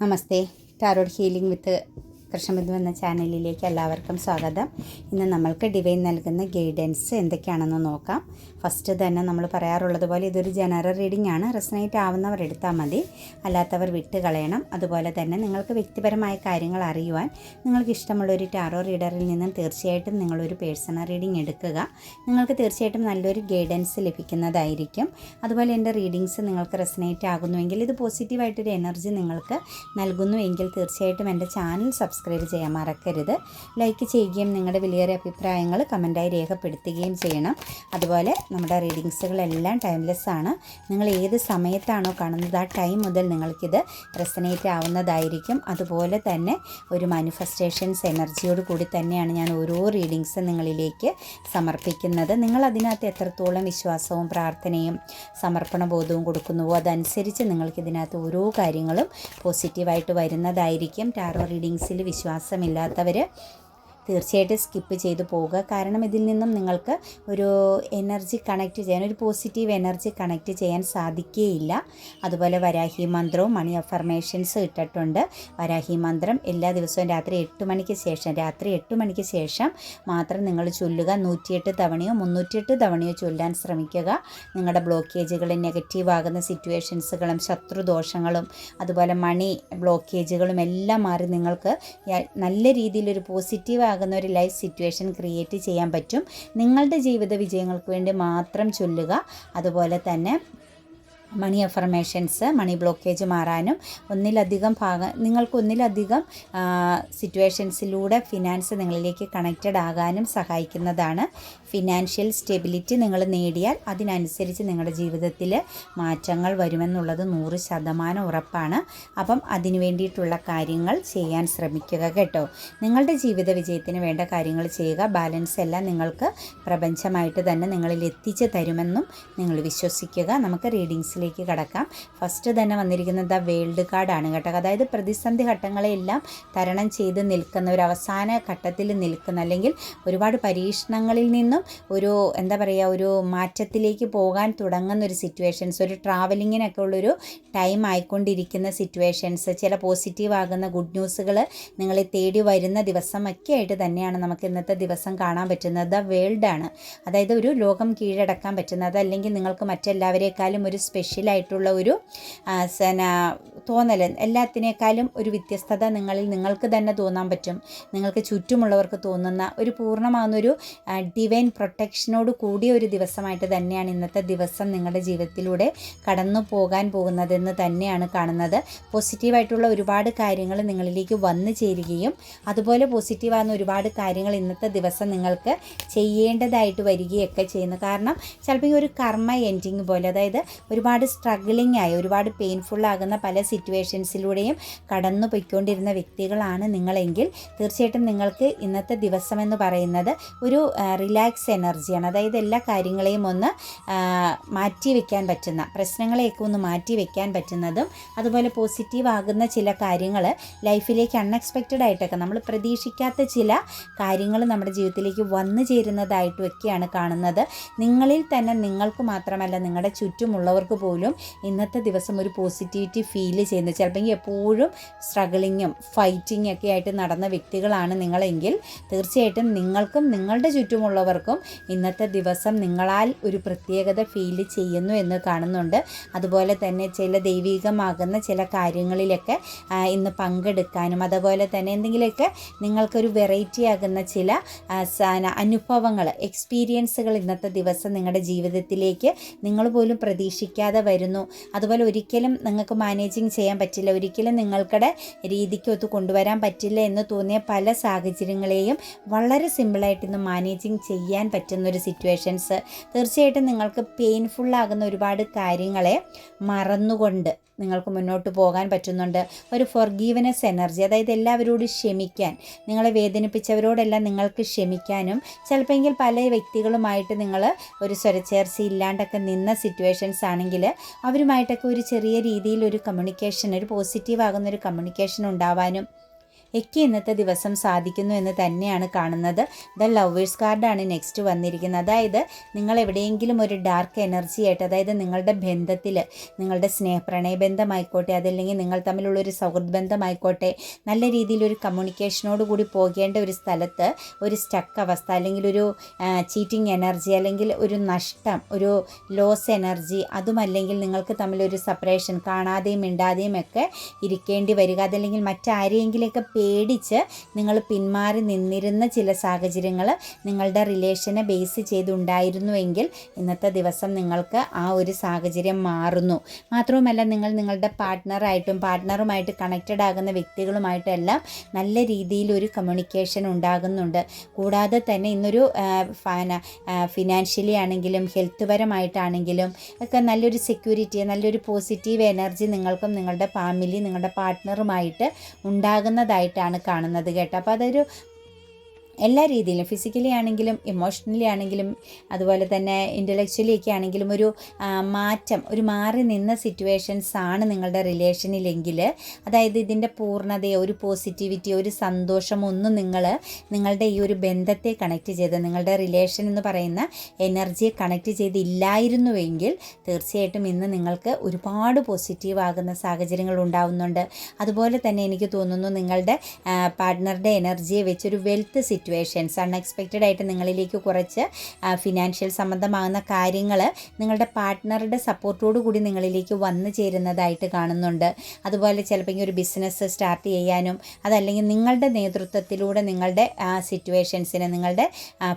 Namaste tarot healing with Krishnabindu എന്ന ചാനലിലേക്ക് എല്ലാവർക്കും സ്വാഗതം. ഇന്ന് നമ്മൾക്ക് ഡിവൈൻ നൽകുന്ന ഗൈഡൻസ് എന്തൊക്കെയാണെന്ന് നോക്കാം. ഫസ്റ്റ് തന്നെ നമ്മൾ പറയാറുള്ളത് പോലെ ഇതൊരു ജനറൽ റീഡിംഗ് ആണ്. റെസനേറ്റ് ആവുന്നവർ എടുത്താൽ മതി. അല്ലാത്തവർ വിട്ട് കളയണം. അതുപോലെ തന്നെ നിങ്ങൾക്ക് വ്യക്തിപരമായ കാര്യങ്ങൾ അറിയുവാൻ നിങ്ങൾക്ക് ഇഷ്ടമുള്ള ഒരു ടാറോ റീഡറിൽ നിന്നും തീർച്ചയായിട്ടും നിങ്ങളൊരു പേഴ്സണൽ റീഡിംഗ് എടുക്കുക. നിങ്ങൾക്ക് തീർച്ചയായിട്ടും നല്ലൊരു ഗൈഡൻസ് ലഭിക്കുന്നതായിരിക്കും. അതുപോലെ എന്റെ റീഡിങ്സ് നിങ്ങൾക്ക് റെസനേറ്റ് ആകുന്നുവെങ്കിൽ ഇത് പോസിറ്റീവായിട്ടൊരു എനർജി നിങ്ങൾക്ക് നൽകുന്നുവെങ്കിൽ തീർച്ചയായിട്ടും എന്റെ ചാനൽ സബ്സ്ക്രൈബ് ചെയ്യാൻ മറക്കരുത്. ലൈക്ക് ചെയ്യുകയും നിങ്ങളുടെ വലിയൊരു അഭിപ്രായങ്ങൾ കമന്റായി രേഖപ്പെടുത്തുകയും ചെയ്യണം. അതുപോലെ നമ്മുടെ റീഡിങ്സുകളെല്ലാം ടൈംലെസ് ആണ്. നിങ്ങൾ ഏത് സമയത്താണോ കാണുന്നത് ആ ടൈം മുതൽ നിങ്ങൾക്കിത് റെസനേറ്റ് ആവുന്നതായിരിക്കും. അതുപോലെ തന്നെ ഒരു മാനിഫെസ്റ്റേഷൻസ് എനർജിയോട് കൂടി തന്നെയാണ് ഞാൻ ഓരോ റീഡിങ്സ് നിങ്ങളിലേക്ക് സമർപ്പിക്കുന്നത്. നിങ്ങൾ അതിനകത്ത് എത്രത്തോളം വിശ്വാസവും പ്രാർത്ഥനയും സമർപ്പണ ബോധവും കൊടുക്കുന്നുവോ അതനുസരിച്ച് നിങ്ങൾക്ക് ഇതിനകത്ത് ഓരോ കാര്യങ്ങളും പോസിറ്റീവായിട്ട് വരുന്നതായിരിക്കും. ടാറോ റീഡിങ്സിൽ വിശ്വാസമില്ലാത്തവർ തീർച്ചയായിട്ടും സ്കിപ്പ് ചെയ്തു പോവുക. കാരണം ഇതിൽ നിന്നും നിങ്ങൾക്ക് ഒരു എനർജി കണക്റ്റ് ചെയ്യാൻ ഒരു പോസിറ്റീവ് എനർജി കണക്റ്റ് ചെയ്യാൻ സാധിക്കുകയില്ല അതുപോലെ വരാഹി മന്ത്രവും മണി അഫർമേഷൻസ് ഇട്ടിട്ടുണ്ട്. വരാഹി മന്ത്രം എല്ലാ ദിവസവും രാത്രി എട്ട് മണിക്ക് ശേഷം രാത്രി എട്ട് മണിക്ക് ശേഷം മാത്രം നിങ്ങൾ ചൊല്ലുക. നൂറ്റിയെട്ട് തവണയോ മുന്നൂറ്റിയെട്ട് തവണയോ ചൊല്ലാൻ ശ്രമിക്കുക. നിങ്ങളുടെ ബ്ലോക്കേജുകളും നെഗറ്റീവ് ആകുന്ന സിറ്റുവേഷൻസുകളും ശത്രുദോഷങ്ങളും അതുപോലെ മണി ബ്ലോക്കേജുകളും എല്ലാം മാറി നിങ്ങൾക്ക് നല്ല രീതിയിലൊരു പോസിറ്റീവ് ആകുന്ന ഒരു ലൈഫ് സിറ്റുവേഷൻ ക്രിയേറ്റ് ചെയ്യാൻ പറ്റും. നിങ്ങളുടെ ജീവിത വിജയങ്ങൾക്ക് വേണ്ടി മാത്രം ചൊല്ലുക. അതുപോലെ തന്നെ മണി അഫർമേഷൻസ് മണി ബ്ലോക്കേജ് മാറാനും ഒന്നിലധികം ഭാഗം നിങ്ങൾക്ക് ഒന്നിലധികം സിറ്റുവേഷൻസിലൂടെ ഫിനാൻസ് നിങ്ങളിലേക്ക് കണക്റ്റഡ് ആകാനും സഹായിക്കുന്നതാണ്. ഫിനാൻഷ്യൽ സ്റ്റെബിലിറ്റി നിങ്ങൾ നേടിയാൽ അതിനനുസരിച്ച് നിങ്ങളുടെ ജീവിതത്തിൽ മാറ്റങ്ങൾ വരുമെന്നുള്ളത് നൂറ് ശതമാനം ഉറപ്പാണ്. അപ്പം അതിനു വേണ്ടിയിട്ടുള്ള കാര്യങ്ങൾ ചെയ്യാൻ ശ്രമിക്കുക കേട്ടോ. നിങ്ങളുടെ ജീവിത വിജയത്തിന് വേണ്ട കാര്യങ്ങൾ ചെയ്യുക. ബാലൻസ് എല്ലാം നിങ്ങൾക്ക് പ്രപഞ്ചമായിട്ട് തന്നെ നിങ്ങളിൽ എത്തിച്ച് തരുമെന്നും നിങ്ങൾ വിശ്വസിക്കുക. നമുക്ക് റീഡിങ്സിലേക്ക് കടക്കാം. ഫസ്റ്റ് തന്നെ വന്നിരിക്കുന്നത് വേൾഡ് കാർഡാണ് കേട്ടോ. അതായത് പ്രതിസന്ധി ഘട്ടങ്ങളെല്ലാം തരണം ചെയ്ത് നിൽക്കുന്ന ഒരു അവസാന ഘട്ടത്തിൽ നിൽക്കുന്ന അല്ലെങ്കിൽ ഒരുപാട് പരീക്ഷണങ്ങളിൽ നിന്നും ഒരു എന്താ പറയുക ഒരു മാറ്റത്തിലേക്ക് പോകാൻ തുടങ്ങുന്ന ഒരു സിറ്റുവേഷൻസ് ഒരു ട്രാവലിങ്ങിനൊക്കെ ഉള്ളൊരു ടൈം ആയിക്കൊണ്ടിരിക്കുന്ന സിറ്റുവേഷൻസ് ചില പോസിറ്റീവ് ആകുന്ന ഗുഡ് ന്യൂസുകൾ നിങ്ങളെ തേടി വരുന്ന ദിവസം ദിവസമൊക്കെ ആയിട്ട് തന്നെയാണ് നമുക്ക് ഇന്നത്തെ ദിവസം കാണാൻ പറ്റുന്നത്. ദ വേൾഡ് ആണ്. അതായത് ഒരു ലോകം കീഴടക്കാൻ പറ്റുന്നത്. അല്ലെങ്കിൽ നിങ്ങൾക്ക് മറ്റെല്ലാവരെക്കാളും ഒരു സ്പെഷ്യലായിട്ടുള്ള ഒരു തോന്നൽ എല്ലാത്തിനേക്കാളും ഒരു വ്യത്യസ്തത നിങ്ങളിൽ നിങ്ങൾക്ക് തന്നെ തോന്നാൻ പറ്റും. നിങ്ങൾക്ക് ചുറ്റുമുള്ളവർക്ക് തോന്നുന്ന ഒരു പൂർണമാകുന്ന ഒരു ഡിവൈൻ പ്രൊട്ടക്ഷനോട് കൂടിയ ഒരു ദിവസമായിട്ട് തന്നെയാണ് ഇന്നത്തെ ദിവസം നിങ്ങളുടെ ജീവിതത്തിലൂടെ കടന്നു പോകാൻ പോകുന്നതെന്ന് തന്നെയാണ് കാണുന്നത്. പോസിറ്റീവായിട്ടുള്ള ഒരുപാട് കാര്യങ്ങൾ നിങ്ങളിലേക്ക് വന്നു ചേരുകയും അതുപോലെ പോസിറ്റീവാകുന്ന ഒരുപാട് കാര്യങ്ങൾ ഇന്നത്തെ ദിവസം നിങ്ങൾക്ക് ചെയ്യേണ്ടതായിട്ട് വരികയൊക്കെ ചെയ്യുന്നു. കാരണം ചിലപ്പോൾ ഒരു കർമ്മ എൻഡിങ് പോലെ അതായത് ഒരുപാട് സ്ട്രഗ്ലിംഗ് ആയി ഒരുപാട് പെയിൻഫുൾ ആകുന്ന പല സിറ്റുവേഷൻസിലൂടെയും കടന്നു പോയിക്കൊണ്ടിരുന്ന വ്യക്തികളാണ് നിങ്ങളെങ്കിൽ തീർച്ചയായിട്ടും നിങ്ങൾക്ക് ഇന്നത്തെ ദിവസം എന്ന് പറയുന്നത് ഒരു റിലാക്സ് എനർജിയാണ്. അതായത് എല്ലാ കാര്യങ്ങളെയും ഒന്ന് മാറ്റി വെക്കാൻ പറ്റുന്ന പ്രശ്നങ്ങളെയൊക്കെ ഒന്ന് മാറ്റി വെക്കാൻ പറ്റുന്നതും അതുപോലെ പോസിറ്റീവ് ആകുന്ന ചില കാര്യങ്ങൾ ലൈഫിലേക്ക് അൺഎക്സ്പെക്റ്റഡ് ആയിട്ടൊക്കെ നമ്മൾ പ്രതീക്ഷിക്കാത്ത ചില കാര്യങ്ങൾ നമ്മുടെ ജീവിതത്തിലേക്ക് വന്നു ചേരുന്നതായിട്ടും ഒക്കെയാണ് കാണുന്നത്. നിങ്ങളിൽ തന്നെ നിങ്ങൾക്ക് മാത്രമല്ല നിങ്ങളുടെ ചുറ്റുമുള്ളവർക്ക് പോലും ഇന്നത്തെ ദിവസം ഒരു പോസിറ്റിവിറ്റി ഫീൽ ചെയ്യുന്നത്. ചിലപ്പോൾ എപ്പോഴും സ്ട്രഗിളിങ്ങും ഫൈറ്റിങ്ങും ഒക്കെ ആയിട്ട് നടന്ന വ്യക്തികളാണ് നിങ്ങളെങ്കിൽ തീർച്ചയായിട്ടും നിങ്ങൾക്കും നിങ്ങളുടെ ചുറ്റുമുള്ളവർക്കും ഇന്നത്തെ ദിവസം നിങ്ങളാൽ ഒരു പ്രത്യേകത ഫീൽ ചെയ്യുന്നു എന്ന് കാണുന്നുണ്ട്. അതുപോലെ തന്നെ ചില ദൈവികമാകുന്ന ചില കാര്യങ്ങളിലൊക്കെ ഇന്ന് പങ്കെടുക്കാനും അതുപോലെ തന്നെ എന്തെങ്കിലുമൊക്കെ നിങ്ങൾക്കൊരു വെറൈറ്റി ആകുന്ന ചില അനുഭവങ്ങൾ എക്സ്പീരിയൻസുകൾ ഇന്നത്തെ ദിവസം നിങ്ങളുടെ ജീവിതത്തിലേക്ക് നിങ്ങൾ പോലും പ്രതീക്ഷിക്കാതെ വരുന്നു. അതുപോലെ ഒരിക്കലും നിങ്ങൾക്ക് മാനേജിങ് ചെയ്യാൻ പറ്റില്ല. ഒരിക്കലും നിങ്ങൾക്കടെ രീതിക്ക് ഒത്ത് കൊണ്ടുവരാൻ പറ്റില്ല എന്ന് തോന്നിയ പല സാഹചര്യങ്ങളെയും വളരെ സിമ്പിളായിട്ട് ഇന്ന് മാനേജിങ് ചെയ്യാൻ പറ്റുന്ന ഒരു സിറ്റുവേഷൻസ് തീർച്ചയായിട്ടും നിങ്ങൾക്ക് പെയിൻഫുള്ളാകുന്ന ഒരുപാട് കാര്യങ്ങളെ മറന്നുകൊണ്ട് നിങ്ങൾക്ക് മുന്നോട്ട് പോകാൻ പറ്റുന്നുണ്ട്. ഒരു ഫൊർഗീവനസ് എനർജി അതായത് എല്ലാവരോടും ക്ഷമിക്കാൻ നിങ്ങളെ വേദനിപ്പിച്ചവരോടെല്ലാം നിങ്ങൾക്ക് ക്ഷമിക്കാനും ചിലപ്പോൾ പല വ്യക്തികളുമായിട്ട് നിങ്ങൾ ഒരു സ്വരച്ചേർച്ച ഇല്ലാണ്ടൊക്കെ നിന്ന സിറ്റുവേഷൻസ് ആണെങ്കിൽ അവരുമായിട്ടൊക്കെ ഒരു ചെറിയ രീതിയിൽ ഒരു കമ്മ്യൂണിക്കേഷൻ ഒരു പോസിറ്റീവ് ആകുന്ന ഒരു കമ്മ്യൂണിക്കേഷൻ ഉണ്ടാവാനും ഒക്കെ ഇന്നത്തെ ദിവസം സാധിക്കുന്നു എന്ന് തന്നെയാണ് കാണുന്നത്. ദ ലവേഴ്സ് കാർഡാണ് നെക്സ്റ്റ് വന്നിരിക്കുന്നത്. അതായത് നിങ്ങൾ എവിടെയെങ്കിലും ഒരു ഡാർക്ക് എനർജി ആയിട്ട് അതായത് നിങ്ങളുടെ ബന്ധത്തിൽ നിങ്ങളുടെ സ്നേഹ പ്രണയബന്ധമായിക്കോട്ടെ അതല്ലെങ്കിൽ നിങ്ങൾ തമ്മിലുള്ള ഒരു സൗഹൃദ ബന്ധമായിക്കോട്ടെ നല്ല രീതിയിൽ ഒരു കമ്മ്യൂണിക്കേഷനോട് കൂടി പോകേണ്ട ഒരു സ്ഥലത്ത് ഒരു സ്റ്റക്ക് അവസ്ഥ അല്ലെങ്കിൽ ഒരു ചീറ്റിംഗ് എനർജി അല്ലെങ്കിൽ ഒരു നഷ്ടം ഒരു ലോസ് എനർജി അതുമല്ലെങ്കിൽ നിങ്ങൾക്ക് തമ്മിലൊരു സെപ്പറേഷൻ കാണാതെയും മിണ്ടാതെയും ഒക്കെ ഇരിക്കേണ്ടി വരിക അതല്ലെങ്കിൽ മറ്റാരെയെങ്കിലൊക്കെ പേടിച്ച് നിങ്ങൾ പിന്മാറി നിന്നിരുന്ന ചില സാഹചര്യങ്ങൾ നിങ്ങളുടെ റിലേഷനെ ബേസ് ചെയ്തുണ്ടായിരുന്നുവെങ്കിൽ ഇന്നത്തെ ദിവസം നിങ്ങൾക്ക് ആ ഒരു സാഹചര്യം മാറുന്നു. മാത്രവുമല്ല നിങ്ങൾ നിങ്ങളുടെ പാർട്ട്ണറായിട്ടും പാർട്ട്ണറുമായിട്ട് കണക്റ്റഡ് ആകുന്ന വ്യക്തികളുമായിട്ടെല്ലാം നല്ല രീതിയിൽ ഒരു കമ്മ്യൂണിക്കേഷൻ ഉണ്ടാകുന്നുണ്ട്. കൂടാതെ തന്നെ ഇന്നൊരു ഫിനാൻഷ്യലി ആണെങ്കിലും ഹെൽത്ത് പരമായിട്ടാണെങ്കിലും ഒക്കെ നല്ലൊരു സെക്യൂരിറ്റി നല്ലൊരു പോസിറ്റീവ് എനർജി നിങ്ങൾക്കും നിങ്ങളുടെ ഫാമിലി നിങ്ങളുടെ പാർട്ട്ണറുമായിട്ട് ഉണ്ടാകുന്നതായിട്ടാണ് കാണുന്നത് കേട്ടോ. അപ്പോൾ അതൊരു എല്ലാ രീതിയിലും ഫിസിക്കലി ആണെങ്കിലും ഇമോഷണലി ആണെങ്കിലും അതുപോലെ തന്നെ ഇന്റലക്ച്വലി ഒക്കെ ആണെങ്കിലും ഒരു മാറ്റം ഒരു മാറി നിന്ന സിറ്റുവേഷൻസ് ആണ് നിങ്ങളുടെ റിലേഷനിലെങ്കിൽ അതായത് ഇതിന്റെ പൂർണതയോ ഒരു പോസിറ്റിവിറ്റി ഒരു സന്തോഷമൊന്നും നിങ്ങൾ നിങ്ങളുടെ ഈ ഒരു ബന്ധത്തെ കണക്ട് ചെയ്ത് നിങ്ങളുടെ റിലേഷൻ എന്ന് പറയുന്ന എനർജിയെ കണക്ട് ചെയ്തില്ലായിരുന്നുവെങ്കിൽ തീർച്ചയായിട്ടും ഇന്ന് നിങ്ങൾക്ക് ഒരുപാട് പോസിറ്റീവ് ആകുന്ന സാഹചര്യങ്ങൾ ഉണ്ടാവുന്നുണ്ട്. അതുപോലെ തന്നെ എനിക്ക് തോന്നുന്നു നിങ്ങളുടെ പാർട്ട്ണറുടെ എനർജിയെ വെച്ചൊരു വെൽത്ത് സിറ്റുവേഷൻസ് അൺഎക്സ്പെക്റ്റഡ് ആയിട്ട് നിങ്ങളിലേക്ക് കുറച്ച് ഫിനാൻഷ്യൽ സംബന്ധമാകുന്ന കാര്യങ്ങൾ നിങ്ങളുടെ പാർട്ട്ണറുടെ സപ്പോർട്ടോടു കൂടി നിങ്ങളിലേക്ക് വന്നു ചേരുന്നതായിട്ട് കാണുന്നുണ്ട്. അതുപോലെ ചിലപ്പോൾ ഒരു ബിസിനസ് സ്റ്റാർട്ട് ചെയ്യാനും അതല്ലെങ്കിൽ നിങ്ങളുടെ നേതൃത്വത്തിലൂടെ നിങ്ങളുടെ സിറ്റുവേഷൻസിനെ നിങ്ങളുടെ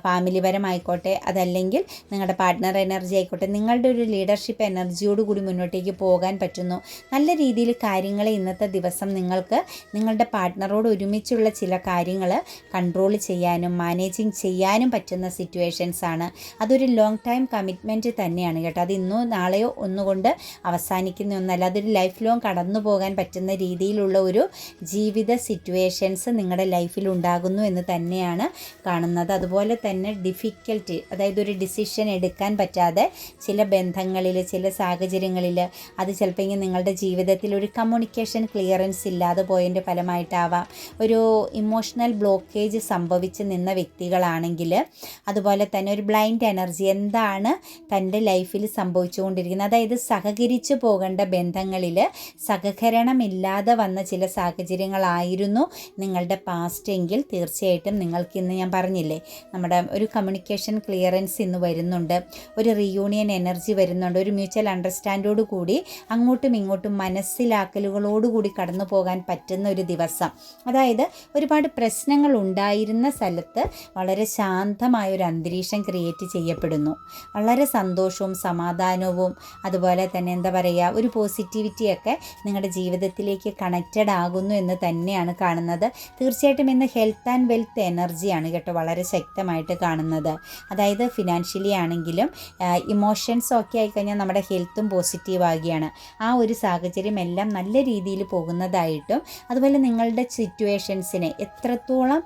ഫാമിലി പരമായിക്കോട്ടെ അതല്ലെങ്കിൽ നിങ്ങളുടെ പാർട്ട്ണർ എനർജി ആയിക്കോട്ടെ നിങ്ങളുടെ ഒരു ലീഡർഷിപ്പ് എനർജിയോട് കൂടി മുന്നോട്ടേക്ക് പോകാൻ പറ്റുന്നു. നല്ല രീതിയിൽ കാര്യങ്ങളെ ഇന്നത്തെ ദിവസം നിങ്ങൾക്ക് നിങ്ങളുടെ പാർട്ട്ണറോട് ഒരുമിച്ചുള്ള ചില കാര്യങ്ങൾ കൺട്രോൾ ചെയ്യാൻ ചെയ്യാനും മാനേജിങ് ചെയ്യാനും പറ്റുന്ന സിറ്റുവേഷൻസ് ആണ്. അതൊരു ലോങ് ടൈം കമ്മിറ്റ്മെന്റ് തന്നെയാണ് കേട്ടോ. അത് ഇന്നോ നാളെയോ ഒന്നുകൊണ്ട് അവസാനിക്കുന്ന ഒന്നല്ല. അതൊരു ലൈഫ് ലോങ് കടന്നു പോകാൻ പറ്റുന്ന രീതിയിലുള്ള ഒരു ജീവിത സിറ്റുവേഷൻസ് നിങ്ങളുടെ ലൈഫിൽ ഉണ്ടാകുന്നു എന്ന് തന്നെയാണ് കാണുന്നത്. അതുപോലെ തന്നെ ഡിഫിക്കൽട്ടി അതായത് ഒരു ഡിസിഷൻ എടുക്കാൻ പറ്റാതെ ചില ബന്ധങ്ങളിൽ ചില സാഹചര്യങ്ങളിൽ അത് ചിലപ്പോൾ നിങ്ങളുടെ ജീവിതത്തിൽ ഒരു കമ്മ്യൂണിക്കേഷൻ ക്ലിയറൻസ് ഇല്ലാതെ പോയതിന്റെ ഫലമായിട്ടാവാം. ഒരു ഇമോഷണൽ ബ്ലോക്കേജ് സംഭവിച്ച പിടിച്ച് നിന്ന വ്യക്തികളാണെങ്കിൽ അതുപോലെ തന്നെ ഒരു ബ്ലൈൻഡ് എനർജി എന്താണ് തന്റെ ലൈഫിൽ സംഭവിച്ചുകൊണ്ടിരിക്കുന്നത്? അതായത് സഹകരിച്ചു പോകേണ്ട ബന്ധങ്ങളിൽ സഹകരണമില്ലാതെ വന്ന ചില സാഹചര്യങ്ങളായിരുന്നു നിങ്ങളുടെ പാസ്റ്റ് എങ്കിൽ തീർച്ചയായിട്ടും നിങ്ങൾക്ക് ഇന്ന് ഞാൻ പറഞ്ഞില്ലേ നമ്മുടെ ഒരു കമ്മ്യൂണിക്കേഷൻ ക്ലിയറൻസ് ഇന്ന് വരുന്നുണ്ട് ഒരു റീയൂണിയൻ എനർജി വരുന്നുണ്ട് ഒരു മ്യൂച്വൽ അണ്ടർസ്റ്റാൻഡോട് കൂടി അങ്ങോട്ടും ഇങ്ങോട്ടും മനസ്സിലാക്കലുകളോടുകൂടി കടന്നു പോകാൻ പറ്റുന്ന ഒരു ദിവസം. അതായത് ഒരുപാട് പ്രശ്നങ്ങൾ ഉണ്ടായിരുന്ന സ്ഥലത്ത് വളരെ ശാന്തമായ ഒരു അന്തരീക്ഷം ക്രിയേറ്റ് ചെയ്യപ്പെടുന്നു. വളരെ സന്തോഷവും സമാധാനവും അതുപോലെ തന്നെ എന്താ പറയുക ഒരു പോസിറ്റിവിറ്റിയൊക്കെ നിങ്ങളുടെ ജീവിതത്തിലേക്ക് കണക്റ്റഡ് ആകുന്നു എന്ന് തന്നെയാണ് കാണുന്നത്. തീർച്ചയായിട്ടും ഇന്ന് ഹെൽത്ത് ആൻഡ് വെൽത്ത് എനർജിയാണ് കേട്ടോ വളരെ ശക്തമായിട്ട് കാണുന്നത്. അതായത് ഫിനാൻഷ്യലി ആണെങ്കിലും ഇമോഷൻസ് ഒക്കെ ആയിക്കഴിഞ്ഞാൽ നമ്മുടെ ഹെൽത്തും പോസിറ്റീവ് ആകുകയാണ് ആ ഒരു സാഹചര്യം എല്ലാം നല്ല രീതിയിൽ പോകുന്നതായിട്ടും അതുപോലെ നിങ്ങളുടെ സിറ്റുവേഷൻസിനെ എത്രത്തോളം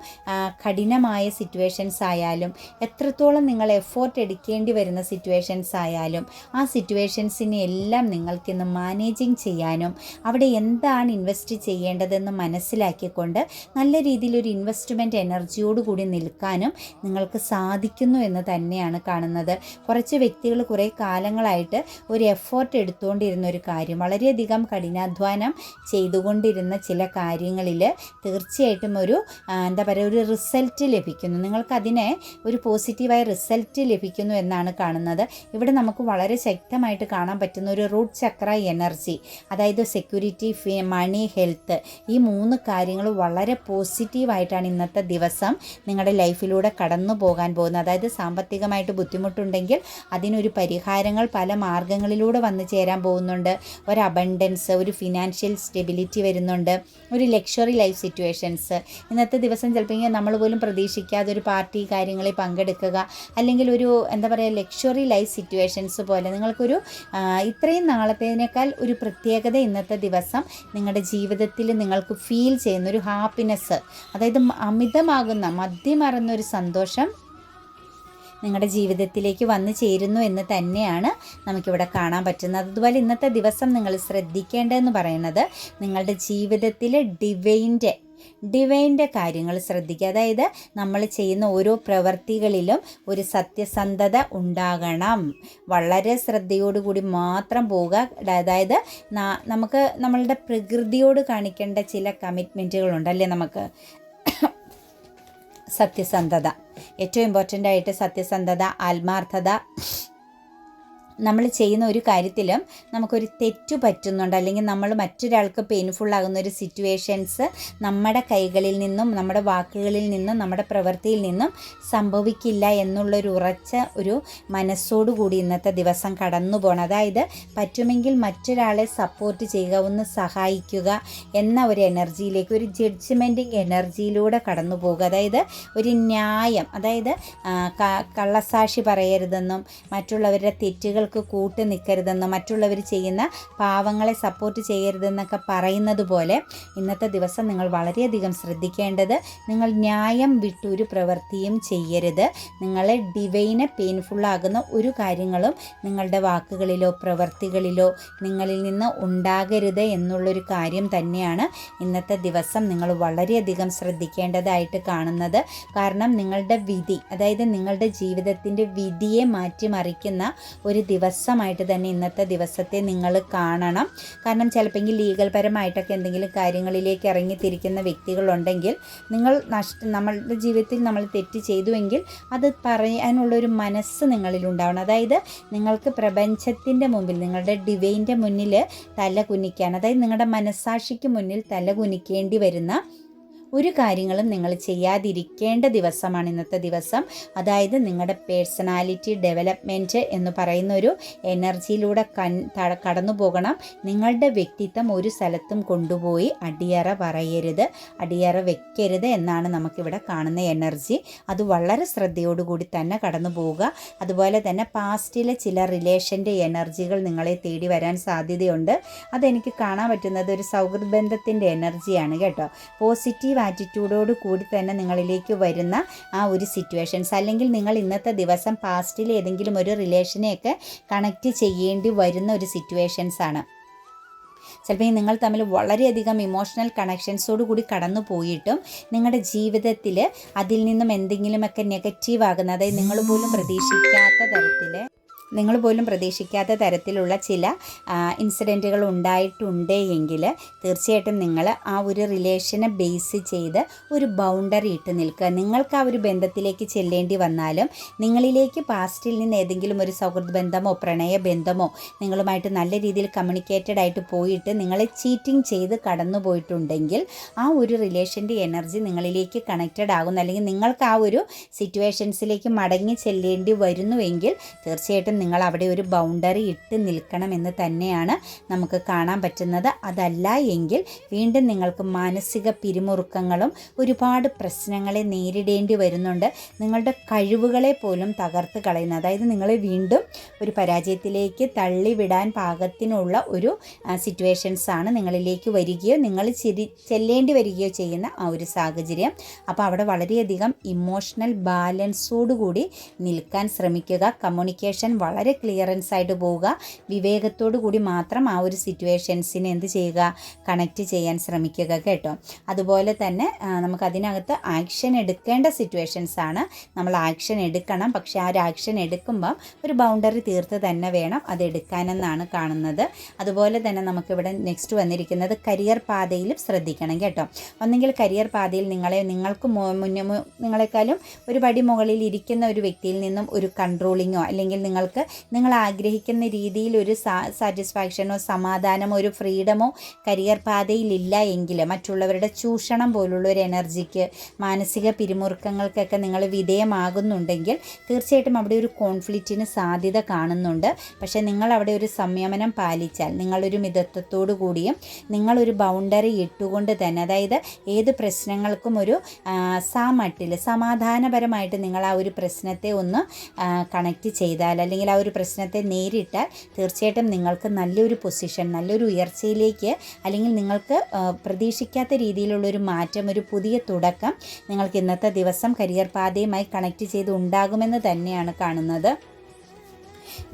കഠിന കഠിനമായ സിറ്റുവേഷൻസ് ആയാലും എത്രത്തോളം നിങ്ങൾ എഫോർട്ട് എടുക്കേണ്ടി വരുന്ന സിറ്റുവേഷൻസ് ആയാലും ആ സിറ്റുവേഷൻസിനെ എല്ലാം നിങ്ങൾക്കിന്ന് മാനേജിങ് ചെയ്യാനും അവിടെ എന്താണ് ഇൻവെസ്റ്റ് ചെയ്യേണ്ടതെന്ന് മനസ്സിലാക്കിക്കൊണ്ട് നല്ല രീതിയിലൊരു ഇൻവെസ്റ്റ്മെന്റ് എനർജിയോടുകൂടി നിൽക്കാനും നിങ്ങൾക്ക് സാധിക്കുന്നു എന്ന് തന്നെയാണ് കാണുന്നത്. കുറച്ച് വ്യക്തികൾ കുറേ കാലങ്ങളായിട്ട് ഒരു എഫോർട്ട് എടുത്തുകൊണ്ടിരുന്ന ഒരു കാര്യം വളരെയധികം കഠിനാധ്വാനം ചെയ്തുകൊണ്ടിരുന്ന ചില കാര്യങ്ങളിൽ തീർച്ചയായിട്ടും ഒരു എന്താ പറയുക ഒരു റിസൾട്ട് റിസൾട്ട് ലഭിക്കുന്നു. നിങ്ങൾക്കതിനെ ഒരു പോസിറ്റീവായ റിസൾട്ട് ലഭിക്കുന്നു എന്നാണ് കാണുന്നത്. ഇവിടെ നമുക്ക് വളരെ ശക്തമായിട്ട് കാണാൻ പറ്റുന്ന ഒരു റൂട്ട് ചക്ര എനർജി അതായത് സെക്യൂരിറ്റി മണി ഹെൽത്ത് ഈ മൂന്ന് കാര്യങ്ങൾ വളരെ പോസിറ്റീവായിട്ടാണ് ഇന്നത്തെ ദിവസം നിങ്ങളുടെ ലൈഫിലൂടെ കടന്നു പോകാൻ പോകുന്നത്. അതായത് സാമ്പത്തികമായിട്ട് ബുദ്ധിമുട്ടുണ്ടെങ്കിൽ അതിനൊരു പരിഹാരങ്ങൾ പല മാർഗങ്ങളിലൂടെ വന്നു ചേരാൻ പോകുന്നുണ്ട്. ഒരു അബണ്ടൻസ് ഒരു ഫിനാൻഷ്യൽ സ്റ്റെബിലിറ്റി വരുന്നുണ്ട്. ഒരു ലക്ഷറി ലൈഫ് സിറ്റുവേഷൻസ് ഇന്നത്തെ ദിവസം ചിലപ്പോൾ നമ്മൾ പോലും പ്രതീക്ഷിക്കാതെ ഒരു പാർട്ടി കാര്യങ്ങളിൽ പങ്കെടുക്കുക അല്ലെങ്കിൽ ഒരു എന്താ പറയുക ലക്ഷറി ലൈഫ് സിറ്റുവേഷൻസ് പോലെ നിങ്ങൾക്കൊരു ഇത്രയും നാളത്തേനേക്കാൾ ഒരു പ്രത്യേകത ഇന്നത്തെ ദിവസം നിങ്ങളുടെ ജീവിതത്തിൽ നിങ്ങൾക്ക് ഫീൽ ചെയ്യുന്ന ഒരു ഹാപ്പിനെസ് അതായത് അമിതമാകുന്ന മദ്യമറന്ന ഒരു സന്തോഷം നിങ്ങളുടെ ജീവിതത്തിലേക്ക് വന്നു ചേരുന്നു എന്ന് തന്നെയാണ് നമുക്കിവിടെ കാണാൻ പറ്റുന്നത്. അതുപോലെ ഇന്നത്തെ ദിവസം നിങ്ങൾ ശ്രദ്ധിക്കേണ്ടതെന്ന് പറയുന്നത് നിങ്ങളുടെ ജീവിതത്തിലെ ഡിവൈന്റെ ഡിവൈന്റെ കാര്യങ്ങൾ ശ്രദ്ധിക്കുക. അതായത് നമ്മൾ ചെയ്യുന്ന ഓരോ പ്രവൃത്തികളിലും ഒരു സത്യസന്ധത ഉണ്ടാകണം. വളരെ ശ്രദ്ധയോടുകൂടി മാത്രം പോവുക. അതായത് നമുക്ക് നമ്മളുടെ പ്രകൃതിയോട് കാണിക്കേണ്ട ചില കമ്മിറ്റ്മെന്റുകളുണ്ട് അല്ലേ നമുക്ക്? സത്യസന്ധത. ഏറ്റവും ഇമ്പോർട്ടന്റ് ആയിട്ട് സത്യസന്ധത ആത്മാർത്ഥത നമ്മൾ ചെയ്യുന്ന ഒരു കാര്യത്തിലും നമുക്കൊരു തെറ്റു പറ്റുന്നുണ്ട്. അല്ലെങ്കിൽ നമ്മൾ മറ്റൊരാൾക്ക് പെയിൻഫുൾ ആകുന്ന ഒരു സിറ്റുവേഷൻസ് നമ്മുടെ കൈകളിൽ നിന്നും നമ്മുടെ വാക്കുകളിൽ നിന്നും നമ്മുടെ പ്രവൃത്തിയിൽ നിന്നും സംഭവിക്കില്ല എന്നുള്ളൊരു ഉറച്ച ഒരു മനസ്സോടുകൂടി ഇന്നത്തെ ദിവസം കടന്നു പോകണം. അതായത് പറ്റുമെങ്കിൽ മറ്റൊരാളെ സപ്പോർട്ട് ചെയ്യുക ഒന്ന് സഹായിക്കുക എന്ന ഒരു എനർജിയിലേക്ക് ഒരു ജഡ്ജ്മെന്റിങ് എനർജിയിലൂടെ കടന്നു പോകുക അതായത് ഒരു ന്യായം അതായത് കള്ളസാക്ഷി പറയരുതെന്നും മറ്റുള്ളവരുടെ തെറ്റുകൾ പാവങ്ങൾക്ക് കൂട്ട് നിൽക്കരുതെന്ന് മറ്റുള്ളവർ ചെയ്യുന്ന പാവങ്ങളെ സപ്പോർട്ട് ചെയ്യരുതെന്നൊക്കെ പറയുന്നത് പോലെ ഇന്നത്തെ ദിവസം നിങ്ങൾ വളരെയധികം ശ്രദ്ധിക്കേണ്ടത് നിങ്ങൾ ന്യായം വിട്ടൊരു പ്രവൃത്തിയും ചെയ്യരുത്. നിങ്ങളെ ഡിവൈനെ പെയിൻഫുള്ളാകുന്ന ഒരു കാര്യങ്ങളും നിങ്ങളുടെ വാക്കുകളിലോ പ്രവൃത്തികളിലോ നിങ്ങളിൽ നിന്ന് ഉണ്ടാകരുത് എന്നുള്ളൊരു കാര്യം തന്നെയാണ് ഇന്നത്തെ ദിവസം നിങ്ങൾ വളരെയധികം ശ്രദ്ധിക്കേണ്ടതായിട്ട് കാണുന്നത്. കാരണം നിങ്ങളുടെ വിധി അതായത് നിങ്ങളുടെ ജീവിതത്തിന്റെ വിധിയെ മാറ്റിമറിക്കുന്ന ഒരു ദിവസമായിട്ട് തന്നെ ഇന്നത്തെ ദിവസത്തെ നിങ്ങൾ കാണണം. കാരണം ചിലപ്പോൾ ലീഗൽ പരമായിട്ടൊക്കെ എന്തെങ്കിലും കാര്യങ്ങളിലേക്ക് ഇറങ്ങിത്തിരിക്കുന്ന വ്യക്തികളുണ്ടെങ്കിൽ നിങ്ങൾ നഷ്ട നമ്മളുടെ ജീവിതത്തിൽ നമ്മൾ തെറ്റ് ചെയ്തുവെങ്കിൽ അത് പറയാനുള്ളൊരു മനസ്സ് നിങ്ങളിൽ ഉണ്ടാവണം. അതായത് നിങ്ങൾക്ക് പ്രപഞ്ചത്തിന്റെ മുമ്പിൽ നിങ്ങളുടെ ഡിവൈന്റെ മുന്നിൽ തല കുനിക്കാൻ അതായത് നിങ്ങളുടെ മനസ്സാക്ഷിക്ക് മുന്നിൽ തല കുനിക്കേണ്ടി വരുന്ന ഒരു കാര്യങ്ങളും നിങ്ങൾ ചെയ്യാതിരിക്കേണ്ട ദിവസമാണ് ഇന്നത്തെ ദിവസം. അതായത് നിങ്ങളുടെ പേഴ്സണാലിറ്റി ഡെവലപ്മെന്റ് എന്ന് പറയുന്ന ഒരു എനർജിയിലൂടെ കൺ കടന്നു പോകണം. നിങ്ങളുടെ വ്യക്തിത്വം ഒരു സ്ഥലത്തും കൊണ്ടുപോയി അടിയറ പറയരുത്. അടിയറ വെക്കരുത് എന്നാണ് നമുക്കിവിടെ കാണുന്ന എനർജി. അത് വളരെ ശ്രദ്ധയോടുകൂടി തന്നെ കടന്നു പോവുക. അതുപോലെ തന്നെ പാസ്റ്റിലെ ചില റിലേഷന്റെ എനർജികൾ നിങ്ങളെ തേടി വരാൻ സാധ്യതയുണ്ട്. അതെനിക്ക് കാണാൻ പറ്റുന്നത് ഒരു സൗഹൃദ ബന്ധത്തിന്റെ എനർജിയാണ് കേട്ടോ. പോസിറ്റീവ് ആറ്റിറ്റ്യൂഡോട് കൂടി തന്നെ നിങ്ങളിലേക്ക് വരുന്ന ആ ഒരു സിറ്റുവേഷൻസ് അല്ലെങ്കിൽ നിങ്ങൾ ഇന്നത്തെ ദിവസം പാസ്റ്റിൽ ഏതെങ്കിലും ഒരു റിലേഷനെയൊക്കെ കണക്റ്റ് ചെയ്യേണ്ടി വരുന്ന ഒരു സിറ്റുവേഷൻസ് ആണ്. ചിലപ്പോൾ നിങ്ങൾ തമ്മിൽ വളരെയധികം ഇമോഷണൽ കണക്ഷൻസോട് കൂടി കടന്നു പോയിട്ടും നിങ്ങളുടെ ജീവിതത്തിൽ അതിൽ നിന്നും എന്തെങ്കിലുമൊക്കെ നെഗറ്റീവ് ആകുന്ന അതായത് നിങ്ങൾ പോലും പ്രതീക്ഷിക്കാത്ത തരത്തിൽ നിങ്ങൾ പോലും പ്രതീക്ഷിക്കാത്ത തരത്തിലുള്ള ചില ഇൻസിഡന്റുകൾ ഉണ്ടായിട്ടുണ്ട് എങ്കിൽ തീർച്ചയായിട്ടും നിങ്ങൾ ആ ഒരു റിലേഷനെ ബേസ് ചെയ്ത് ഒരു ബൗണ്ടറി ഇട്ട് നിൽക്കുക. നിങ്ങൾക്ക് ആ ഒരു ബന്ധത്തിലേക്ക് ചെല്ലേണ്ടി വന്നാലും നിങ്ങളിലേക്ക് പാസ്റ്റിൽ നിന്ന് ഏതെങ്കിലും ഒരു സൗഹൃദ ബന്ധമോ പ്രണയ ബന്ധമോ നിങ്ങളുമായിട്ട് നല്ല രീതിയിൽ കമ്മ്യൂണിക്കേറ്റഡ് ആയിട്ട് പോയിട്ട് നിങ്ങളെ ചീറ്റിംഗ് ചെയ്ത് കടന്നു പോയിട്ടുണ്ടെങ്കിൽ ആ ഒരു റിലേഷന്റെ എനർജി നിങ്ങളിലേക്ക് കണക്റ്റഡ് ആകുന്നു. അല്ലെങ്കിൽ നിങ്ങൾക്ക് ആ ഒരു സിറ്റുവേഷൻസിലേക്ക് മടങ്ങി ചെല്ലേണ്ടി വരുന്നുവെങ്കിൽ തീർച്ചയായിട്ടും നിങ്ങൾ അവിടെ ഒരു ബൗണ്ടറി ഇട്ട് നിൽക്കണമെന്ന് തന്നെയാണ് നമുക്ക് കാണാൻ പറ്റുന്നത്. അതല്ല എങ്കിൽ വീണ്ടും നിങ്ങൾക്ക് മാനസിക പിരിമുറുക്കങ്ങളും ഒരുപാട് പ്രശ്നങ്ങളെ നേരിടേണ്ടി വരുന്നുണ്ട്. നിങ്ങളുടെ കഴിവുകളെ പോലും തകർത്ത് കളയുന്ന. അതായത് നിങ്ങളെ വീണ്ടും ഒരു പരാജയത്തിലേക്ക് തള്ളിവിടാൻ പാകത്തിനുള്ള ഒരു സിറ്റുവേഷൻസ് ആണ് നിങ്ങളിലേക്ക് വരികയോ നിങ്ങൾ ചിരി ചെല്ലേണ്ടി വരികയോ ചെയ്യുന്ന ആ ഒരു സാഹചര്യം. അപ്പോൾ അവിടെ വളരെയധികം ഇമോഷണൽ ബാലൻസോടുകൂടി നിൽക്കാൻ ശ്രമിക്കുക. കമ്മ്യൂണിക്കേഷൻ വളരെ ക്ലിയറൻസ് ആയിട്ട് പോവുക. വിവേകത്തോടു കൂടി മാത്രം ആ ഒരു സിറ്റുവേഷൻസിനെ എന്ത് ചെയ്യുക കണക്റ്റ് ചെയ്യാൻ ശ്രമിക്കുക കേട്ടോ. അതുപോലെ തന്നെ നമുക്ക് അതിനകത്ത് ആക്ഷൻ എടുക്കേണ്ട സിറ്റുവേഷൻസ് ആണ്. നമ്മൾ ആക്ഷൻ എടുക്കണം. പക്ഷേ ആ ഒരു ആക്ഷൻ എടുക്കുമ്പം ഒരു ബൗണ്ടറി തീർത്ത് തന്നെ വേണം അത് എടുക്കാനെന്നാണ് കാണുന്നത്. അതുപോലെ തന്നെ നമുക്കിവിടെ നെക്സ്റ്റ് വന്നിരിക്കുന്നത് കരിയർ പാതയിലും ശ്രദ്ധിക്കണം കേട്ടോ. ഒന്നെങ്കിൽ കരിയർ പാതയിൽ നിങ്ങളെ നിങ്ങൾക്ക് മുന്നേ നിങ്ങളെക്കാളും ഒരു പടി മുകളിൽ ഇരിക്കുന്ന ഒരു വ്യക്തിയിൽ നിന്നും ഒരു കൺട്രോളിങ്ങോ അല്ലെങ്കിൽ നിങ്ങൾക്ക് നിങ്ങൾക്ക് നിങ്ങൾ ആഗ്രഹിക്കുന്ന രീതിയിൽ ഒരു സാറ്റിസ്ഫാക്ഷനോ സമാധാനമോ ഒരു ഫ്രീഡമോ കരിയർ പാതയിലില്ല എങ്കിൽ മറ്റുള്ളവരുടെ ചൂഷണം പോലുള്ള ഒരു എനർജിക്ക് മാനസിക പിരിമുറുക്കങ്ങൾക്കൊക്കെ നിങ്ങൾ വിധേയമാകുന്നുണ്ടെങ്കിൽ തീർച്ചയായിട്ടും അവിടെ ഒരു കോൺഫ്ലിക്റ്റിന് സാധ്യത കാണുന്നുണ്ട്. പക്ഷേ നിങ്ങൾ അവിടെ ഒരു സംയമനം പാലിച്ചാൽ നിങ്ങളൊരു മിതത്വത്തോടു കൂടിയും നിങ്ങളൊരു ബൗണ്ടറി ഇട്ടുകൊണ്ട് തന്നെ അതായത് ഏത് പ്രശ്നങ്ങൾക്കും ഒരു സാമട്ടിൽ സമാധാനപരമായിട്ട് നിങ്ങൾ ആ ഒരു പ്രശ്നത്തെ ഒന്ന് കണക്റ്റ് ചെയ്താൽ അല്ലെങ്കിൽ ആ ഒരു പ്രശ്നത്തെ നേരിട്ടാൽ തീർച്ചയായിട്ടും നിങ്ങൾക്ക് നല്ലൊരു പൊസിഷൻ നല്ലൊരു ഉയർച്ചയിലേക്ക് അല്ലെങ്കിൽ നിങ്ങൾക്ക് പ്രതീക്ഷിക്കാത്ത രീതിയിലുള്ളൊരു മാറ്റം ഒരു പുതിയ തുടക്കം നിങ്ങൾക്ക് ഇന്നത്തെ ദിവസം കരിയർ പാതയുമായി കണക്ട് ചെയ്ത് ഉണ്ടാകുമെന്ന് തന്നെയാണ് കാണുന്നത്.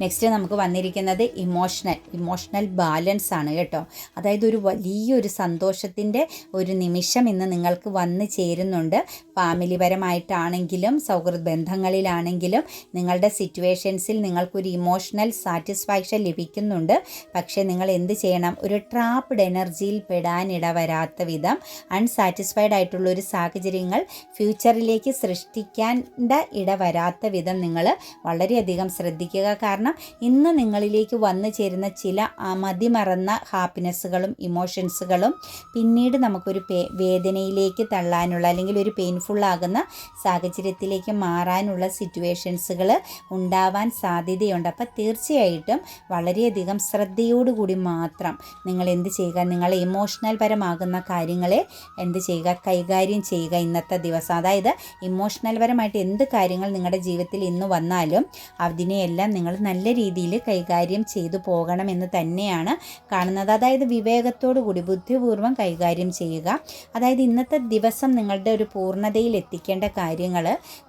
നെക്സ്റ്റ് നമുക്ക് വന്നിരിക്കുന്നത് ഇമോഷണൽ ഇമോഷണൽ ബാലൻസ് ആണ് കേട്ടോ. അതായത് ഒരു വലിയൊരു സന്തോഷത്തിന്റെ ഒരു നിമിഷം ഇന്ന് നിങ്ങൾക്ക് വന്നു ചേരുന്നുണ്ട്. ഫാമിലി പരമായിട്ടാണെങ്കിലും സൗഹൃദ ബന്ധങ്ങളിലാണെങ്കിലും നിങ്ങളുടെ സിറ്റുവേഷൻസിൽ നിങ്ങൾക്കൊരു ഇമോഷണൽ സാറ്റിസ്ഫാക്ഷൻ ലഭിക്കുന്നുണ്ട്. പക്ഷേ നിങ്ങൾ എന്ത് ചെയ്യണം? ഒരു ട്രാപ്ഡ് എനർജിയിൽ പെടാനിട വരാത്ത വിധം അൺസാറ്റിസ്ഫൈഡ് ആയിട്ടുള്ള ഒരു സാഹചര്യങ്ങൾ ഫ്യൂച്ചറിലേക്ക് സൃഷ്ടിക്കേണ്ട ഇട വരാത്ത വിധം നിങ്ങൾ വളരെയധികം ശ്രദ്ധിക്കുക. കാരണം ഇന്ന് നിങ്ങളിലേക്ക് വന്നു ചേരുന്ന ചില മതിമറന്ന ഹാപ്പിനെസ്സുകളും ഇമോഷൻസുകളും പിന്നീട് നമുക്കൊരു പേ വേദനയിലേക്ക് തള്ളാനുള്ള അല്ലെങ്കിൽ ഒരു പെയിൻഫുൾ ആകുന്ന സാഹചര്യത്തിലേക്ക് മാറാനുള്ള സിറ്റുവേഷൻസുകൾ ഉണ്ടാവാൻ സാധ്യതയുണ്ട്. അപ്പോൾ തീർച്ചയായിട്ടും വളരെയധികം ശ്രദ്ധയോടുകൂടി മാത്രം നിങ്ങൾ എന്ത് ചെയ്യുക നിങ്ങളെ ഇമോഷണൽ പരമാകുന്ന കാര്യങ്ങളെ എന്ത് ചെയ്യുക കൈകാര്യം ചെയ്യുക ഇന്നത്തെ ദിവസം. അതായത് ഇമോഷണൽ പരമായിട്ട് എന്ത് കാര്യങ്ങൾ നിങ്ങളുടെ ജീവിതത്തിൽ ഇന്ന് വന്നാലും അതിനെയെല്ലാം നിങ്ങൾ നല്ല രീതിയിൽ കൈകാര്യം ചെയ്തു പോകണമെന്ന് തന്നെയാണ് കാണുന്നത്. അതായത് വിവേകത്തോടു കൂടി ബുദ്ധിപൂർവം കൈകാര്യം ചെയ്യുക. അതായത് ഇന്നത്തെ ദിവസം നിങ്ങളുടെ ഒരു പൂർണതയിൽ എത്തിക്കേണ്ട കാര്യങ്ങൾ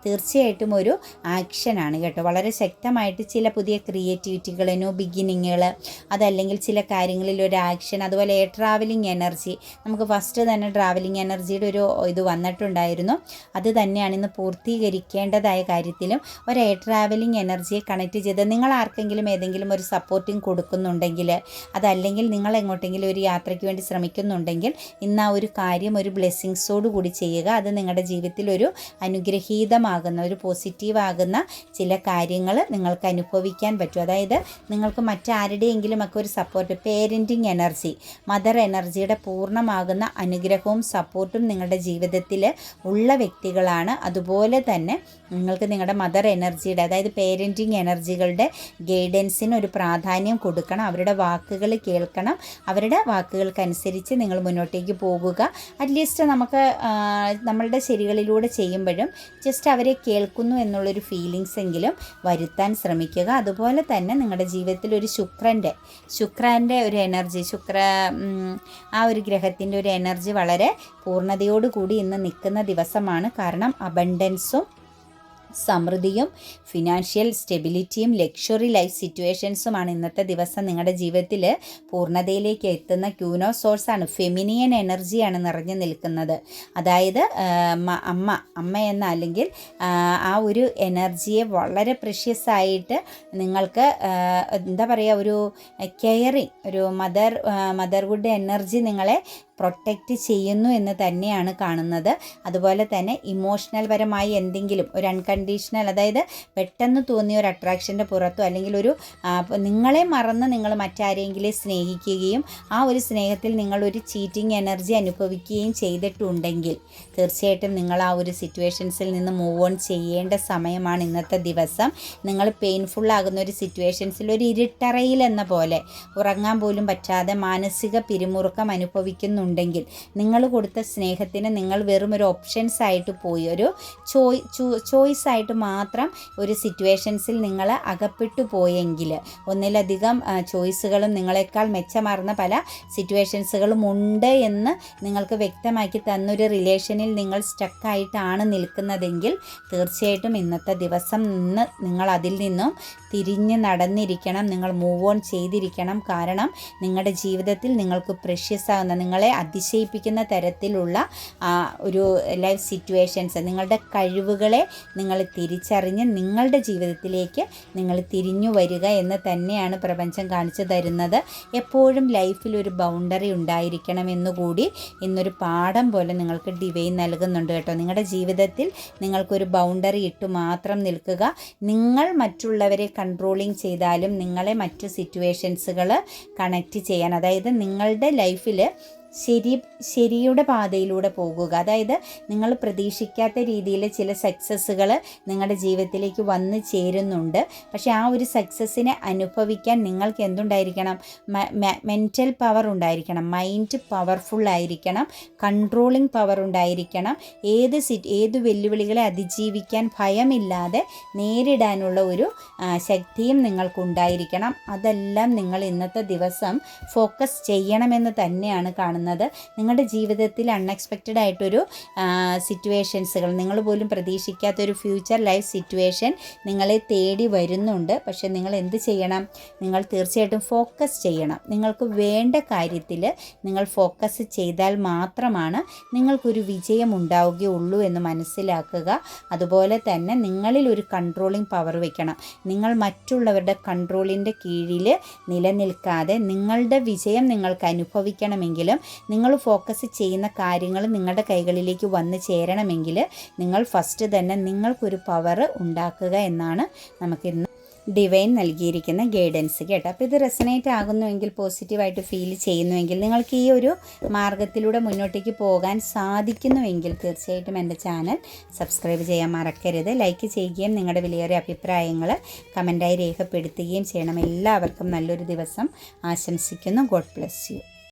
തീർച്ചയായിട്ടും ഒരു ആക്ഷനാണ് കേട്ടോ. വളരെ ശക്തമായിട്ട് ചില പുതിയ ക്രിയേറ്റിവിറ്റികൾ ന്യൂ ബിഗിനിങ്ങുകൾ അതല്ലെങ്കിൽ ചില കാര്യങ്ങളിൽ ഒരു ആക്ഷൻ അതുപോലെ ട്രാവലിംഗ് എനർജി നമുക്ക് ഫസ്റ്റ് തന്നെ ട്രാവലിംഗ് എനർജിയുടെ ഒരു ഇത് വന്നിട്ടുണ്ടായിരുന്നു. അത് തന്നെയാണ് ഇന്ന് പൂർത്തീകരിക്കേണ്ടതായ കാര്യത്തിലും ഒരു എയർ ട്രാവലിംഗ് എനർജിയെ കണക്ട് ചെയ്ത് നിങ്ങൾ ആർക്കെങ്കിലും ഏതെങ്കിലും ഒരു സപ്പോർട്ടിങ് കൊടുക്കുന്നുണ്ടെങ്കിൽ അതല്ലെങ്കിൽ നിങ്ങൾ എങ്ങോട്ടെങ്കിലും ഒരു യാത്രയ്ക്ക് വേണ്ടി ശ്രമിക്കുന്നുണ്ടെങ്കിൽ ഇന്ന് ആ ഒരു കാര്യം ഒരു ബ്ലെസ്സിങ്സോട് കൂടി ചെയ്യുക. അത് നിങ്ങളുടെ ജീവിതത്തിൽ ഒരു അനുഗ്രഹീതമാകുന്ന ഒരു പോസിറ്റീവ് ആകുന്ന ചില കാര്യങ്ങൾ നിങ്ങൾക്ക് അനുഭവിക്കാൻ പറ്റും. അതായത് നിങ്ങൾക്ക് മറ്റാരുടെയെങ്കിലും ഒക്കെ ഒരു സപ്പോർട്ട് പേരന്റിങ് എനർജി മദർ എനർജിയുടെ പൂർണമാകുന്ന അനുഗ്രഹവും സപ്പോർട്ടും നിങ്ങളുടെ ജീവിതത്തിൽ ഉള്ള വ്യക്തികളാണ്. അതുപോലെ തന്നെ നിങ്ങൾക്ക് നിങ്ങളുടെ മദർ എനർജിയുടെ അതായത് പേരന്റിങ് എനർജികളുടെ ഗൈഡൻസിന് ഒരു പ്രാധാന്യം കൊടുക്കണം. അവരുടെ വാക്കുകൾ കേൾക്കണം. അവരുടെ വാക്കുകൾക്കനുസരിച്ച് നിങ്ങൾ മുന്നോട്ടേക്ക് പോകുക അറ്റ്ലീസ്റ്റ് നമുക്ക് നമ്മളുടെ ശരികളിലൂടെ ചെയ്യുമ്പോഴും ജസ്റ്റ് അവരെ കേൾക്കുന്നു എന്നുള്ളൊരു ഫീലിങ്സ് എങ്കിലും വരുത്താൻ ശ്രമിക്കുക. അതുപോലെ തന്നെ നിങ്ങളുടെ ജീവിതത്തിൽ ഒരു ശുക്രന്റെ ശുക്രന്റെ ഒരു എനർജി ശുക്ര ആ ഒരു ഗ്രഹത്തിന്റെ ഒരു എനർജി വളരെ പൂർണതയോടുകൂടി ഇന്ന് നിൽക്കുന്ന ദിവസമാണ്. കാരണം അബണ്ടൻസും സമൃദ്ധിയും ഫിനാൻഷ്യൽ സ്റ്റെബിലിറ്റിയും ലക്ഷറി ലൈഫ് സിറ്റുവേഷൻസുമാണ് ഇന്നത്തെ ദിവസം നിങ്ങളുടെ ജീവിതത്തിൽ പൂർണതയിലേക്ക് എത്തുന്ന ക്യൂനോ സോഴ്സാണ് ഫെമിനിയൻ എനർജിയാണ് നിറഞ്ഞു നിൽക്കുന്നത്. അതായത് അമ്മ അമ്മ എന്ന അല്ലെങ്കിൽ ആ, ഒരു എനർജിയെ വളരെ പ്രഷ്യസ് ആയിട്ട് നിങ്ങൾക്ക് എന്താ പറയുക ഒരു കെയറിങ് ഒരു മദർ മദർവുഡ് എനർജി നിങ്ങളെ പ്രൊട്ടക്റ്റ് ചെയ്യുന്നു എന്ന് തന്നെയാണ് കാണുന്നത്. അതുപോലെ തന്നെ ഇമോഷണൽ പരമായി എന്തെങ്കിലും ഒരു അൺകണ്ടീഷണൽ അതായത് പെട്ടെന്ന് തോന്നിയ ഒരു അട്രാക്ഷന്റെ പുറത്തോ അല്ലെങ്കിൽ ഒരു നിങ്ങളെ മറന്ന് നിങ്ങൾ മറ്റാരെങ്കിലും സ്നേഹിക്കുകയും ആ ഒരു സ്നേഹത്തിൽ നിങ്ങളൊരു ചീറ്റിംഗ് എനർജി അനുഭവിക്കുകയും ചെയ്തിട്ടുണ്ടെങ്കിൽ തീർച്ചയായിട്ടും നിങ്ങൾ ആ ഒരു സിറ്റുവേഷൻസിൽ നിന്ന് മൂവ് ഓൺ ചെയ്യേണ്ട സമയമാണ് ഇന്നത്തെ ദിവസം. നിങ്ങൾ പെയിൻഫുൾ ആകുന്ന ഒരു സിറ്റുവേഷൻസിൽ ഒരു ഇരുട്ടറയിൽ എന്ന പോലെ ഉറങ്ങാൻ പോലും പറ്റാതെ മാനസിക പിരിമുറുക്കം അനുഭവിക്കുന്നുണ്ടെങ്കിൽ നിങ്ങൾ കൊടുത്ത സ്നേഹത്തിന് നിങ്ങൾ വെറും ഒരു ഓപ്ഷൻസ് ആയിട്ട് പോയി ഒരു ചോയ് ചോയ്സ് ആയിട്ട് മാത്രം ഒരു സിറ്റുവേഷൻസിൽ നിങ്ങൾ അകപ്പെട്ടു പോയെങ്കിൽ ഒന്നിലധികം ചോയ്സുകളും നിങ്ങളെക്കാൾ മെച്ചമാർന്ന പല സിറ്റുവേഷൻസുകളും ഉണ്ട് എന്ന് നിങ്ങൾക്ക് വ്യക്തമാക്കി തന്നൊരു റിലേഷനിൽ നിങ്ങൾ സ്റ്റക്കായിട്ടാണ് നിൽക്കുന്നതെങ്കിൽ തീർച്ചയായിട്ടും ഇന്നത്തെ ദിവസം നിന്ന് നിങ്ങൾ അതിൽ നിന്നും തിരിഞ്ഞ് നടന്നിരിക്കണം. നിങ്ങൾ മൂവ് ഓൺ ചെയ്തിരിക്കണം. കാരണം നിങ്ങളുടെ ജീവിതത്തിൽ നിങ്ങൾക്ക് പ്രഷ്യസ് ആകുന്ന നിങ്ങളെ അതിശയിപ്പിക്കുന്ന തരത്തിലുള്ള ഒരു ലൈഫ് സിറ്റുവേഷൻസ് നിങ്ങളുടെ കഴിവുകളെ നിങ്ങൾ തിരിച്ചറിഞ്ഞ് നിങ്ങളുടെ ജീവിതത്തിലേക്ക് നിങ്ങൾ തിരിഞ്ഞു വരിക എന്ന് തന്നെയാണ് പ്രപഞ്ചം കാണിച്ചു തരുന്നത്. എപ്പോഴും ലൈഫിൽ ഒരു ബൗണ്ടറി ഉണ്ടായിരിക്കണം എന്നുകൂടി ഇന്നൊരു പാഠം പോലെ നിങ്ങൾക്ക് ഡിവൈൻ നൽകുന്നുണ്ട് കേട്ടോ. നിങ്ങളുടെ ജീവിതത്തിൽ നിങ്ങൾക്കൊരു ബൗണ്ടറി ഇട്ട് മാത്രം നിൽക്കുക. നിങ്ങൾ മറ്റുള്ളവരെ കൺട്രോളിങ് ചെയ്താലും നിങ്ങളെ മറ്റ് സിറ്റുവേഷൻസുകൾ കണക്റ്റ് ചെയ്യാൻ അതായത് നിങ്ങളുടെ ലൈഫിൽ ശരി ശരിയുടെ പാതയിലൂടെ പോകുക. അതായത് നിങ്ങൾ പ്രതീക്ഷിക്കാത്ത രീതിയിൽ ചില സക്സസ്സുകൾ നിങ്ങളുടെ ജീവിതത്തിലേക്ക് വന്നു ചേരുന്നുണ്ട്. പക്ഷേ ആ ഒരു സക്സസ്സിനെ അനുഭവിക്കാൻ നിങ്ങൾക്ക് എന്തുണ്ടായിരിക്കണം? മെന്റൽ പവർ ഉണ്ടായിരിക്കണം. മൈൻഡ് പവർഫുൾ ആയിരിക്കണം. കൺട്രോളിങ് പവർ ഉണ്ടായിരിക്കണം. ഏത് സി ഏത് വെല്ലുവിളികളെ അതിജീവിക്കാൻ ഭയമില്ലാതെ നേരിടാനുള്ള ഒരു ശക്തിയും നിങ്ങൾക്കുണ്ടായിരിക്കണം. അതെല്ലാം നിങ്ങൾ ഇന്നത്തെ ദിവസം ഫോക്കസ് ചെയ്യണമെന്ന് തന്നെയാണ് കാണുന്നത്. പോകുന്നത് നിങ്ങളുടെ ജീവിതത്തിൽ അൺഎക്സ്പെക്റ്റഡ് ആയിട്ടൊരു സിറ്റുവേഷൻസുകൾ നിങ്ങൾ പോലും പ്രതീക്ഷിക്കാത്തൊരു ഫ്യൂച്ചർ ലൈഫ് സിറ്റുവേഷൻ നിങ്ങളെ തേടി വരുന്നുണ്ട്. പക്ഷേ നിങ്ങൾ എന്ത് ചെയ്യണം? നിങ്ങൾ തീർച്ചയായിട്ടും ഫോക്കസ് ചെയ്യണം. നിങ്ങൾക്ക് വേണ്ട കാര്യത്തിൽ നിങ്ങൾ ഫോക്കസ് ചെയ്താൽ മാത്രമാണ് നിങ്ങൾക്കൊരു വിജയം ഉണ്ടാവുകയുള്ളൂ എന്ന് മനസ്സിലാക്കുക. അതുപോലെ തന്നെ നിങ്ങളിൽ ഒരു കൺട്രോളിംഗ് പവർ വയ്ക്കണം നിങ്ങൾ മറ്റുള്ളവരുടെ കൺട്രോളിന്റെ കീഴിൽ നിലനിൽക്കാതെ നിങ്ങളുടെ വിജയം നിങ്ങൾക്ക് അനുഭവിക്കണമെങ്കിലും നിങ്ങൾ ഫോക്കസ് ചെയ്യുന്ന കാര്യങ്ങൾ നിങ്ങളുടെ കൈകളിലേക്ക് വന്നു ചേരണമെങ്കിൽ നിങ്ങൾ ഫസ്റ്റ് തന്നെ നിങ്ങൾക്കൊരു പവർ ഉണ്ടാക്കുക എന്നാണ് നമുക്കിന്ന് ഡിവൈൻ നൽകിയിരിക്കുന്ന ഗൈഡൻസ് കേട്ടോ. അപ്പോൾ ഇത് റെസനേറ്റ് ആകുന്നുവെങ്കിൽ പോസിറ്റീവായിട്ട് ഫീൽ ചെയ്യുന്നുവെങ്കിൽ നിങ്ങൾക്ക് ഈ ഒരു മാർഗത്തിലൂടെ മുന്നോട്ടേക്ക് പോകാൻ സാധിക്കുന്നുവെങ്കിൽ തീർച്ചയായിട്ടും എന്റെ ചാനൽ സബ്സ്ക്രൈബ് ചെയ്യാൻ മറക്കരുത്. ലൈക്ക് ചെയ്യുകയും നിങ്ങളുടെ വിലയേറിയ അഭിപ്രായങ്ങൾ കമന്റായി രേഖപ്പെടുത്തുകയും ചെയ്യണം. എല്ലാവർക്കും നല്ലൊരു ദിവസം ആശംസിക്കുന്നു. God bless you